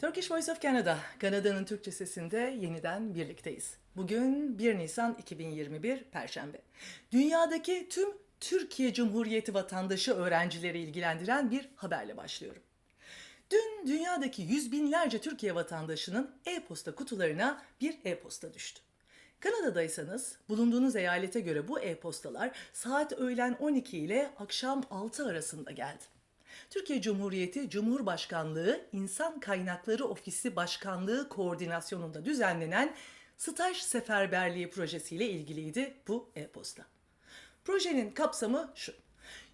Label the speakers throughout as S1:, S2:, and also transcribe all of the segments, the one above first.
S1: Turkish Voice of Canada, Kanada'nın Türkçe sesinde yeniden birlikteyiz. Bugün 1 Nisan 2021 Perşembe. Dünyadaki tüm Türkiye Cumhuriyeti vatandaşı öğrencileri ilgilendiren bir haberle başlıyorum. Dün dünyadaki yüz binlerce Türkiye vatandaşının e-posta kutularına bir e-posta düştü. Kanada'daysanız bulunduğunuz eyalete göre bu e-postalar saat öğlen 12 ile akşam 6 arasında geldi. Türkiye Cumhuriyeti Cumhurbaşkanlığı İnsan Kaynakları Ofisi Başkanlığı koordinasyonunda düzenlenen Staj Seferberliği projesiyle ilgiliydi bu e-posta. Projenin kapsamı şu.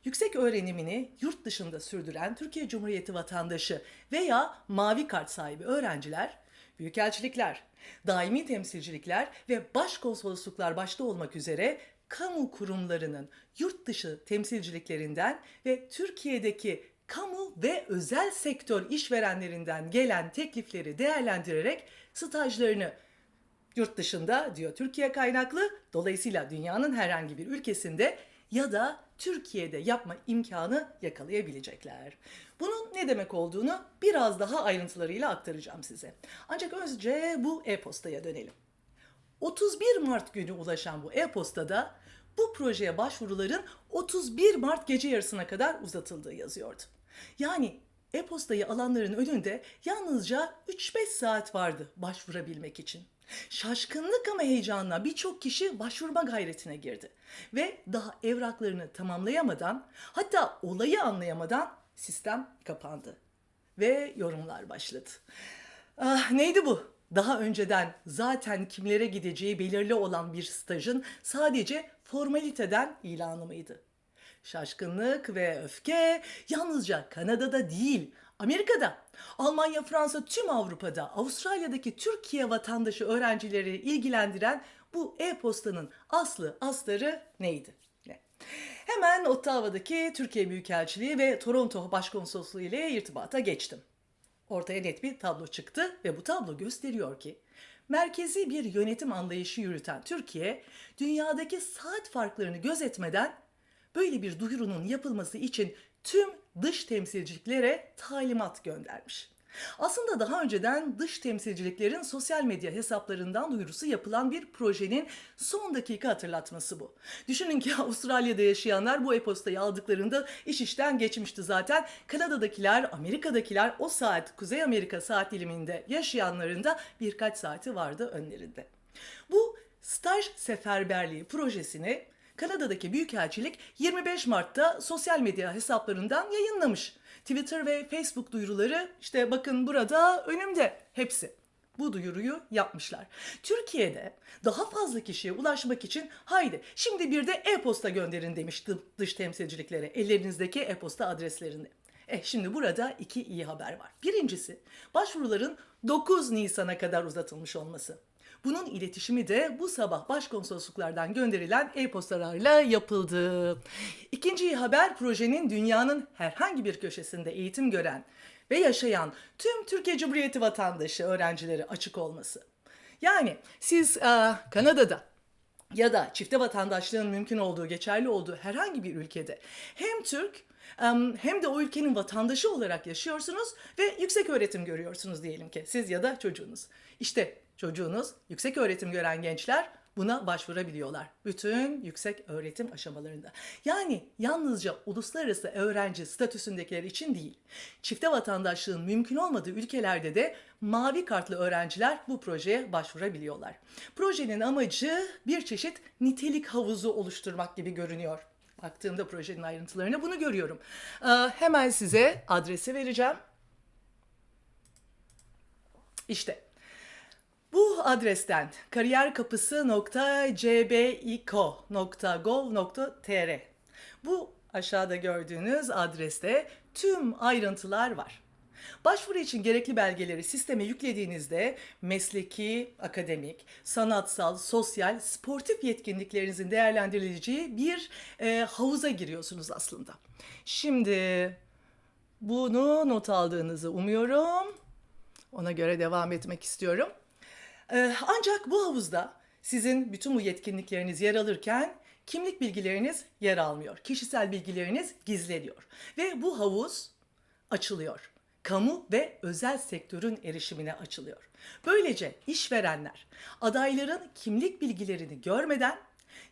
S1: Yüksek öğrenimini yurt dışında sürdüren Türkiye Cumhuriyeti vatandaşı veya mavi kart sahibi öğrenciler, büyükelçilikler, daimi temsilcilikler ve başkonsolosluklar başta olmak üzere kamu kurumlarının yurt dışı temsilciliklerinden ve Türkiye'deki kamu ve özel sektör işverenlerinden gelen teklifleri değerlendirerek stajlarını yurt dışında diyor Türkiye kaynaklı dolayısıyla dünyanın herhangi bir ülkesinde ya da Türkiye'de yapma imkanı yakalayabilecekler. Bunun ne demek olduğunu biraz daha ayrıntılarıyla aktaracağım size. Ancak önce bu e-postaya dönelim. 31 Mart günü ulaşan bu e-postada bu projeye başvuruların 31 Mart gece yarısına kadar uzatıldığı yazıyordu. Yani e-postayı alanların önünde yalnızca 3-5 saat vardı başvurabilmek için. Şaşkınlık ama heyecanla birçok kişi başvurma gayretine girdi. Ve daha evraklarını tamamlayamadan hatta olayı anlayamadan sistem kapandı. Ve yorumlar başladı. Ah, neydi bu? Daha önceden zaten kimlere gideceği belirli olan bir stajın sadece formaliteden ilanı mıydı? Şaşkınlık ve öfke yalnızca Kanada'da değil, Amerika'da, Almanya, Fransa, tüm Avrupa'da, Avustralya'daki Türkiye vatandaşı öğrencileri ilgilendiren bu e-postanın aslı astarı neydi? Ne? Hemen Ottawa'daki Türkiye Büyükelçiliği ve Toronto Başkonsolosluğu ile irtibata geçtim. Ortaya net bir tablo çıktı ve bu tablo gösteriyor ki merkezi bir yönetim anlayışı yürüten Türkiye, dünyadaki saat farklarını gözetmeden böyle bir duyurunun yapılması için tüm dış temsilciliklere talimat göndermiş. Aslında daha önceden dış temsilciliklerin sosyal medya hesaplarından duyurusu yapılan bir projenin son dakika hatırlatması bu. Düşünün ki Avustralya'da yaşayanlar bu e-postayı aldıklarında iş işten geçmişti zaten. Kanada'dakiler, Amerika'dakiler o saat Kuzey Amerika saat diliminde yaşayanların da birkaç saati vardı önlerinde. Bu staj seferberliği projesini Kanada'daki Büyükelçilik 25 Mart'ta sosyal medya hesaplarından yayınlamış. Twitter ve Facebook duyuruları işte bakın burada önümde hepsi. Bu duyuruyu yapmışlar. Türkiye'de daha fazla kişiye ulaşmak için haydi şimdi bir de e-posta gönderin demiş dış temsilciliklere ellerinizdeki e-posta adreslerini. Eh şimdi burada iki iyi haber var. Birincisi başvuruların 9 Nisan'a kadar uzatılmış olması. Bunun iletişimi de bu sabah başkonsolosluklardan gönderilen e-postalarla yapıldı. İkinci haber projenin dünyanın herhangi bir köşesinde eğitim gören ve yaşayan tüm Türkiye Cumhuriyeti vatandaşı öğrencileri açık olması. Yani siz e, Kanada'da ya da çifte vatandaşlığın mümkün olduğu, geçerli olduğu herhangi bir ülkede hem Türk hem de o ülkenin vatandaşı olarak yaşıyorsunuz ve yüksek öğretim görüyorsunuz diyelim ki siz ya da çocuğunuz. İşte çocuğunuz yüksek öğretim gören gençler buna başvurabiliyorlar. Bütün yüksek öğretim aşamalarında. Yani yalnızca uluslararası öğrenci statüsündekiler için değil. Çifte vatandaşlığın mümkün olmadığı ülkelerde de mavi kartlı öğrenciler bu projeye başvurabiliyorlar. Projenin amacı bir çeşit nitelik havuzu oluşturmak gibi görünüyor. Baktığımda projenin ayrıntılarına bunu görüyorum. Ee, hemen size adresi vereceğim. İşte bu adresten kariyerkapısı.cbiko.gov.tr Bu aşağıda gördüğünüz adreste tüm ayrıntılar var. Başvuru için gerekli belgeleri sisteme yüklediğinizde mesleki, akademik, sanatsal, sosyal, sportif yetkinliklerinizin değerlendirileceği bir e, havuza giriyorsunuz aslında. Şimdi bunu not aldığınızı umuyorum. Ona göre devam etmek istiyorum. Ee, ancak bu havuzda sizin bütün bu yetkinlikleriniz yer alırken kimlik bilgileriniz yer almıyor. Kişisel bilgileriniz gizleniyor. Ve bu havuz açılıyor. kamu ve özel sektörün erişimine açılıyor. Böylece işverenler adayların kimlik bilgilerini görmeden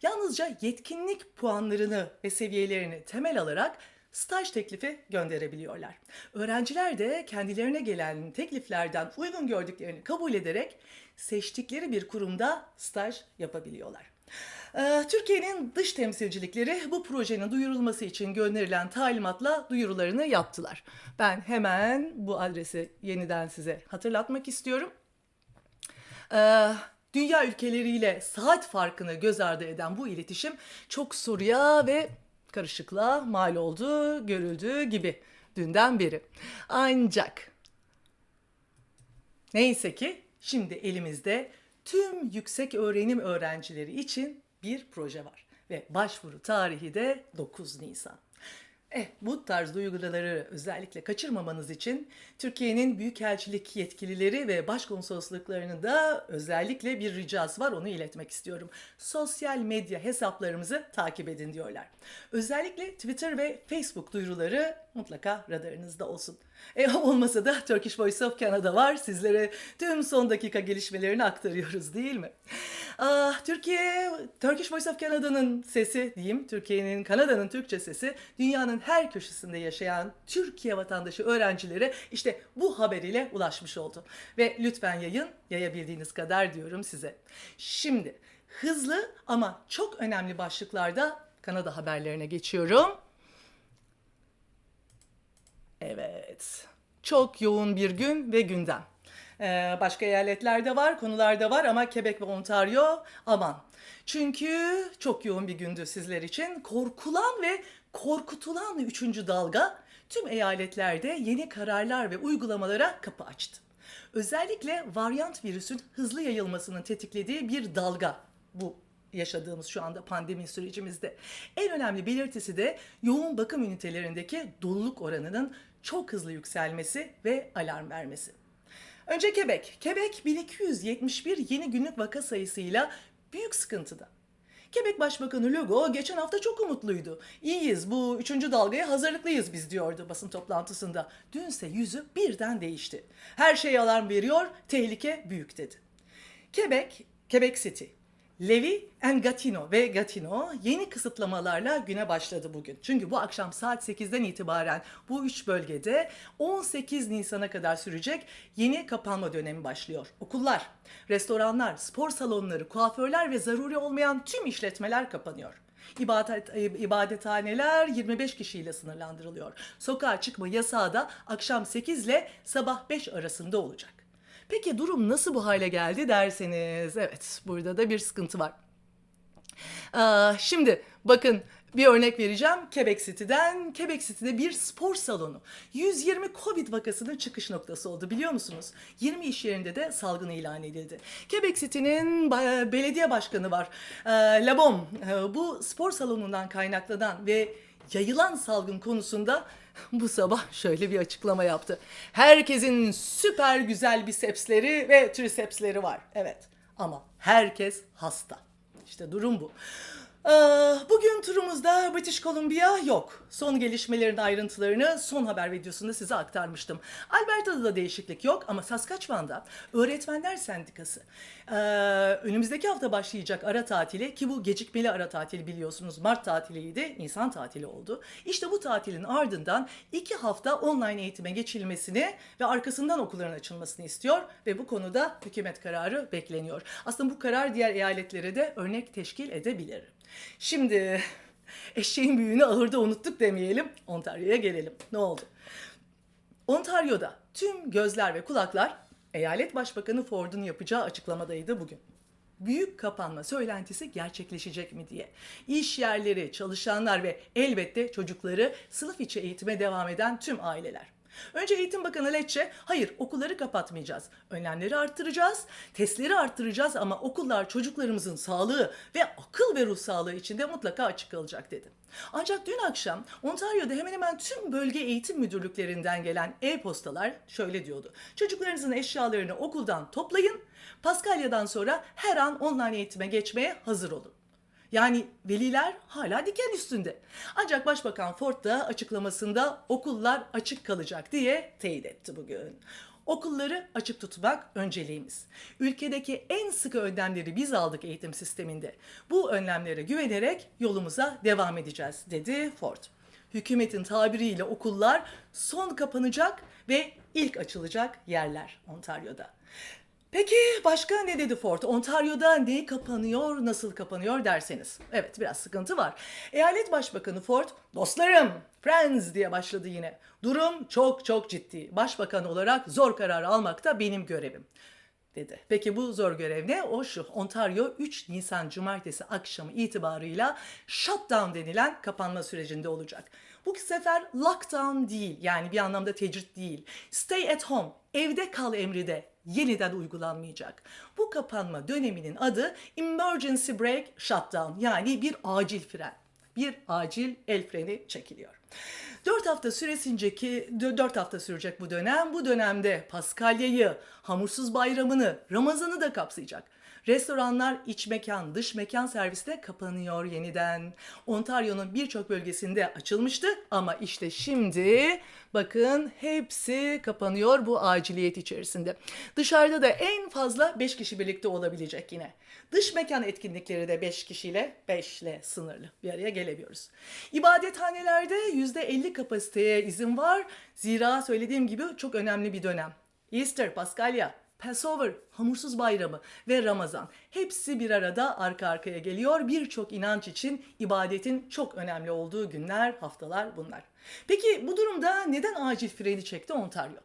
S1: yalnızca yetkinlik puanlarını ve seviyelerini temel alarak staj teklifi gönderebiliyorlar. Öğrenciler de kendilerine gelen tekliflerden uygun gördüklerini kabul ederek seçtikleri bir kurumda staj yapabiliyorlar. Ee, Türkiye'nin dış temsilcilikleri bu projenin duyurulması için gönderilen talimatla duyurularını yaptılar. Ben hemen bu adresi yeniden size hatırlatmak istiyorum. Ee, dünya ülkeleriyle saat farkını göz ardı eden bu iletişim çok soruya ve karışıklığa mal oldu, görüldüğü gibi dünden beri. Ancak neyse ki şimdi elimizde tüm yüksek öğrenim öğrencileri için bir proje var ve başvuru tarihi de 9 Nisan. Eh, bu tarz duyguları özellikle kaçırmamanız için Türkiye'nin büyükelçilik yetkilileri ve başkonsolosluklarının da özellikle bir ricası var onu iletmek istiyorum. Sosyal medya hesaplarımızı takip edin diyorlar. Özellikle Twitter ve Facebook duyuruları mutlaka radarınızda olsun. E olmasa da Turkish Voice of Canada var. Sizlere tüm son dakika gelişmelerini aktarıyoruz değil mi? Ah, Türkiye, Turkish Voice of Canada'nın sesi diyeyim. Türkiye'nin, Kanada'nın Türkçe sesi dünyanın her köşesinde yaşayan Türkiye vatandaşı öğrencilere işte bu haber ile ulaşmış oldu. Ve lütfen yayın, yayabildiğiniz kadar diyorum size. Şimdi hızlı ama çok önemli başlıklarda Kanada haberlerine geçiyorum. Evet. Çok yoğun bir gün ve gündem. Ee, başka eyaletlerde var, konularda var ama Quebec ve Ontario aman. Çünkü çok yoğun bir gündü sizler için. Korkulan ve korkutulan üçüncü dalga tüm eyaletlerde yeni kararlar ve uygulamalara kapı açtı. Özellikle varyant virüsün hızlı yayılmasının tetiklediği bir dalga bu yaşadığımız şu anda pandemi sürecimizde. En önemli belirtisi de yoğun bakım ünitelerindeki doluluk oranının çok hızlı yükselmesi ve alarm vermesi. Önce Quebec. Quebec 1271 yeni günlük vaka sayısıyla büyük sıkıntıda. Quebec Başbakanı Legault geçen hafta çok umutluydu. İyiyiz bu üçüncü dalgaya hazırlıklıyız biz diyordu basın toplantısında. Dünse yüzü birden değişti. Her şey alarm veriyor, tehlike büyük dedi. Quebec, Quebec City, Levi and Gatineau ve Gatineau yeni kısıtlamalarla güne başladı bugün. Çünkü bu akşam saat 8'den itibaren bu üç bölgede 18 Nisan'a kadar sürecek yeni kapanma dönemi başlıyor. Okullar, restoranlar, spor salonları, kuaförler ve zaruri olmayan tüm işletmeler kapanıyor. İbadet, ibadethaneler 25 kişiyle sınırlandırılıyor. Sokağa çıkma yasağı da akşam 8 ile sabah 5 arasında olacak. Peki durum nasıl bu hale geldi derseniz, evet burada da bir sıkıntı var. Aa, şimdi bakın bir örnek vereceğim Quebec City'den. Quebec City'de bir spor salonu 120 Covid vakasının çıkış noktası oldu biliyor musunuz? 20 iş yerinde de salgın ilan edildi. Quebec City'nin belediye başkanı var. Ee, Labom bu spor salonundan kaynaklanan ve yayılan salgın konusunda bu sabah şöyle bir açıklama yaptı. Herkesin süper güzel bisepsleri ve trisepsleri var. Evet ama herkes hasta. İşte durum bu. Ee, Bugün turumuzda British Columbia yok. Son gelişmelerin ayrıntılarını son haber videosunda size aktarmıştım. Alberta'da da değişiklik yok ama Saskatchewan'da Öğretmenler Sendikası ee, önümüzdeki hafta başlayacak ara tatili ki bu gecikmeli ara tatili biliyorsunuz Mart tatiliydi, Nisan tatili oldu. İşte bu tatilin ardından iki hafta online eğitime geçilmesini ve arkasından okulların açılmasını istiyor ve bu konuda hükümet kararı bekleniyor. Aslında bu karar diğer eyaletlere de örnek teşkil edebilir. Şimdi eşeğin büyüğünü ahırda unuttuk demeyelim. Ontario'ya gelelim. Ne oldu? Ontario'da tüm gözler ve kulaklar eyalet başbakanı Ford'un yapacağı açıklamadaydı bugün. Büyük kapanma söylentisi gerçekleşecek mi diye. İş yerleri, çalışanlar ve elbette çocukları sınıf içi eğitime devam eden tüm aileler. Önce Eğitim Bakanı Lecce, hayır okulları kapatmayacağız. Önlemleri arttıracağız, testleri arttıracağız ama okullar çocuklarımızın sağlığı ve akıl ve ruh sağlığı için de mutlaka açık kalacak dedi. Ancak dün akşam Ontario'da hemen hemen tüm bölge eğitim müdürlüklerinden gelen e-postalar şöyle diyordu. Çocuklarınızın eşyalarını okuldan toplayın, Paskalya'dan sonra her an online eğitime geçmeye hazır olun. Yani veliler hala diken üstünde. Ancak Başbakan Ford da açıklamasında okullar açık kalacak diye teyit etti bugün. Okulları açık tutmak önceliğimiz. Ülkedeki en sıkı önlemleri biz aldık eğitim sisteminde. Bu önlemlere güvenerek yolumuza devam edeceğiz dedi Ford. Hükümetin tabiriyle okullar son kapanacak ve ilk açılacak yerler Ontario'da. Peki başka ne dedi Ford? Ontario'da ne kapanıyor, nasıl kapanıyor derseniz. Evet biraz sıkıntı var. Eyalet Başbakanı Ford, dostlarım, friends diye başladı yine. Durum çok çok ciddi. Başbakan olarak zor karar almak da benim görevim dedi. Peki bu zor görev ne? O şu. Ontario 3 Nisan Cumartesi akşamı itibarıyla shutdown denilen kapanma sürecinde olacak. Bu sefer lockdown değil yani bir anlamda tecrit değil. Stay at home, evde kal emri de yeniden uygulanmayacak. Bu kapanma döneminin adı Emergency Brake Shutdown yani bir acil fren. Bir acil el freni çekiliyor. 4 hafta süresindeki 4 hafta sürecek bu dönem. Bu dönemde Paskalya'yı, Hamursuz Bayramı'nı, Ramazan'ı da kapsayacak. Restoranlar, iç mekan, dış mekan serviste kapanıyor yeniden. Ontario'nun birçok bölgesinde açılmıştı ama işte şimdi bakın hepsi kapanıyor bu aciliyet içerisinde. Dışarıda da en fazla 5 kişi birlikte olabilecek yine. Dış mekan etkinlikleri de 5 kişiyle 5 ile sınırlı bir araya gelebiliyoruz. İbadethanelerde %50 kapasiteye izin var. Zira söylediğim gibi çok önemli bir dönem. Easter, Paskalya, Passover, hamursuz bayramı ve Ramazan hepsi bir arada arka arkaya geliyor. Birçok inanç için ibadetin çok önemli olduğu günler, haftalar bunlar. Peki bu durumda neden acil freni çekti Ontario?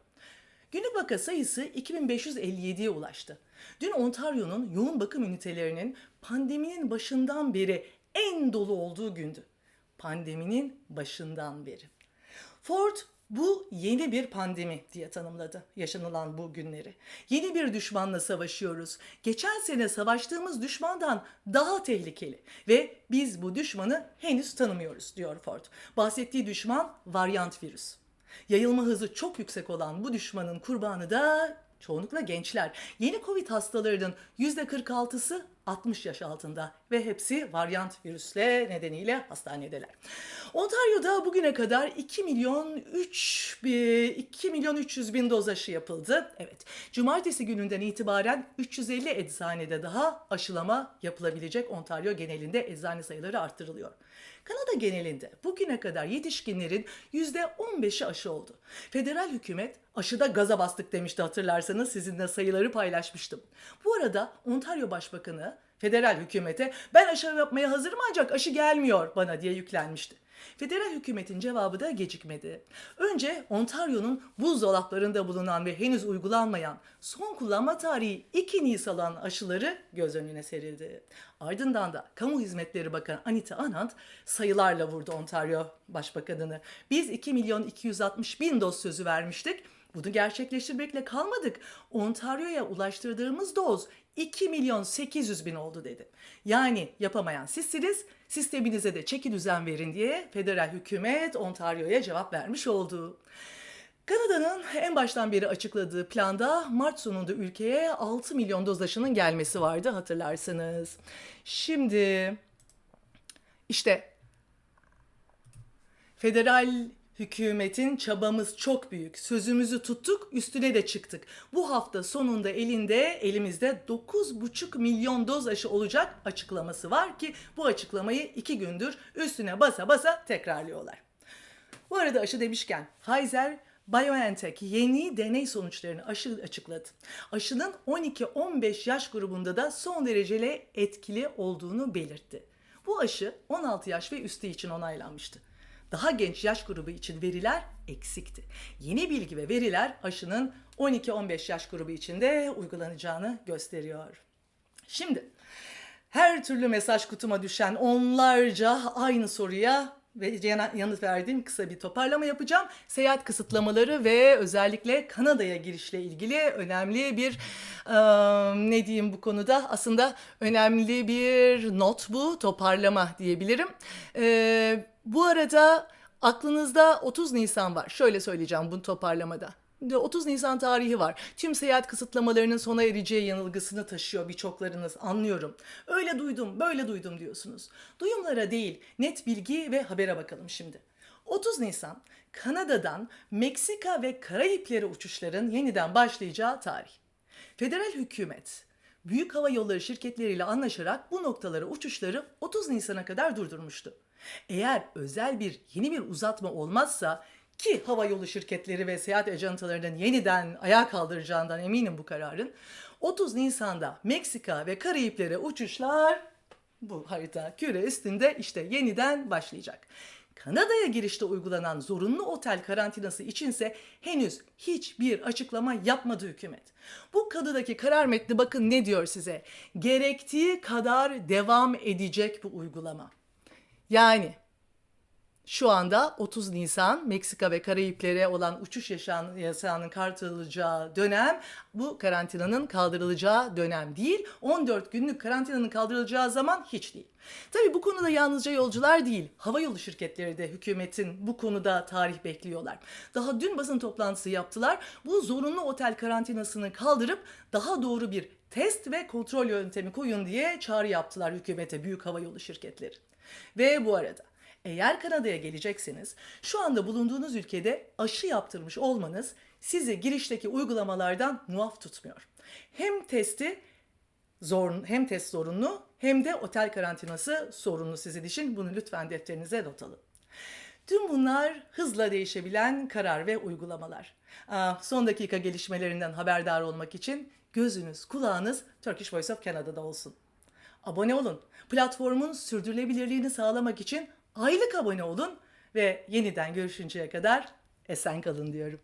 S1: Günlük vaka sayısı 2557'ye ulaştı. Dün Ontario'nun yoğun bakım ünitelerinin pandeminin başından beri en dolu olduğu gündü. Pandeminin başından beri. Ford bu yeni bir pandemi diye tanımladı yaşanılan bu günleri. Yeni bir düşmanla savaşıyoruz. Geçen sene savaştığımız düşmandan daha tehlikeli ve biz bu düşmanı henüz tanımıyoruz diyor Ford. Bahsettiği düşman varyant virüs. Yayılma hızı çok yüksek olan bu düşmanın kurbanı da çoğunlukla gençler. Yeni Covid hastalarının %46'sı 60 yaş altında ve hepsi varyant virüsle nedeniyle hastanedeler. Ontario'da bugüne kadar 2 milyon 3 2 milyon 300 bin doz aşı yapıldı. Evet. Cumartesi gününden itibaren 350 eczanede daha aşılama yapılabilecek. Ontario genelinde eczane sayıları arttırılıyor. Kanada genelinde bugüne kadar yetişkinlerin %15'i aşı oldu. Federal hükümet aşıda gaza bastık demişti hatırlarsanız sizinle sayıları paylaşmıştım. Bu arada Ontario Başbakanı federal hükümete ben aşı yapmaya hazırım ancak aşı gelmiyor bana diye yüklenmişti. Federal hükümetin cevabı da gecikmedi. Önce Ontario'nun buzdolaplarında bulunan ve henüz uygulanmayan son kullanma tarihi 2 Nisan olan aşıları göz önüne serildi. Ardından da Kamu Hizmetleri Bakanı Anita Anand sayılarla vurdu Ontario Başbakanını. Biz 2 milyon 260 bin doz sözü vermiştik. Bunu gerçekleştirmekle kalmadık. Ontario'ya ulaştırdığımız doz 2 milyon 800 bin oldu dedi. Yani yapamayan sizsiniz, sisteminize de çeki düzen verin diye federal hükümet Ontario'ya cevap vermiş oldu. Kanada'nın en baştan beri açıkladığı planda Mart sonunda ülkeye 6 milyon doz aşının gelmesi vardı hatırlarsınız. Şimdi işte federal Hükümetin çabamız çok büyük. Sözümüzü tuttuk, üstüne de çıktık. Bu hafta sonunda elinde, elimizde 9,5 milyon doz aşı olacak açıklaması var ki bu açıklamayı iki gündür üstüne basa basa tekrarlıyorlar. Bu arada aşı demişken Pfizer BioNTech yeni deney sonuçlarını aşı açıkladı. Aşının 12-15 yaş grubunda da son dereceli etkili olduğunu belirtti. Bu aşı 16 yaş ve üstü için onaylanmıştı daha genç yaş grubu için veriler eksikti. Yeni bilgi ve veriler aşının 12-15 yaş grubu için de uygulanacağını gösteriyor. Şimdi her türlü mesaj kutuma düşen onlarca aynı soruya ve yanıt verdiğim kısa bir toparlama yapacağım. Seyahat kısıtlamaları ve özellikle Kanada'ya girişle ilgili önemli bir e, ne diyeyim bu konuda aslında önemli bir not bu toparlama diyebilirim. E, bu arada aklınızda 30 Nisan var. Şöyle söyleyeceğim bunu toparlamada. de 30 Nisan tarihi var. Tüm seyahat kısıtlamalarının sona ereceği yanılgısını taşıyor birçoklarınız anlıyorum. Öyle duydum, böyle duydum diyorsunuz. Duyumlara değil, net bilgi ve habere bakalım şimdi. 30 Nisan Kanada'dan Meksika ve Karayipleri uçuşların yeniden başlayacağı tarih. Federal hükümet büyük hava yolları şirketleriyle anlaşarak bu noktalara uçuşları 30 Nisan'a kadar durdurmuştu. Eğer özel bir yeni bir uzatma olmazsa ki hava yolu şirketleri ve seyahat ajantalarının yeniden ayağa kaldıracağından eminim bu kararın. 30 Nisan'da Meksika ve Karayipler'e uçuşlar bu harita küre üstünde işte yeniden başlayacak. Kanada'ya girişte uygulanan zorunlu otel karantinası içinse henüz hiçbir açıklama yapmadı hükümet. Bu kadudaki karar metni bakın ne diyor size. Gerektiği kadar devam edecek bu uygulama. Yani şu anda 30 Nisan Meksika ve Karayipler'e olan uçuş yasağının kaldırılacağı dönem bu karantinanın kaldırılacağı dönem değil. 14 günlük karantinanın kaldırılacağı zaman hiç değil. Tabii bu konuda yalnızca yolcular değil, hava yolu şirketleri de hükümetin bu konuda tarih bekliyorlar. Daha dün basın toplantısı yaptılar. Bu zorunlu otel karantinasını kaldırıp daha doğru bir test ve kontrol yöntemi koyun diye çağrı yaptılar hükümete büyük hava yolu şirketleri. Ve bu arada eğer Kanada'ya gelecekseniz şu anda bulunduğunuz ülkede aşı yaptırmış olmanız sizi girişteki uygulamalardan muaf tutmuyor. Hem testi zor, hem test zorunlu hem de otel karantinası sorunlu sizin için. Bunu lütfen defterinize not alın. Tüm bunlar hızla değişebilen karar ve uygulamalar. Aa, son dakika gelişmelerinden haberdar olmak için gözünüz, kulağınız Turkish Voice of Canada'da olsun. Abone olun. Platformun sürdürülebilirliğini sağlamak için aylık abone olun ve yeniden görüşünceye kadar esen kalın diyorum.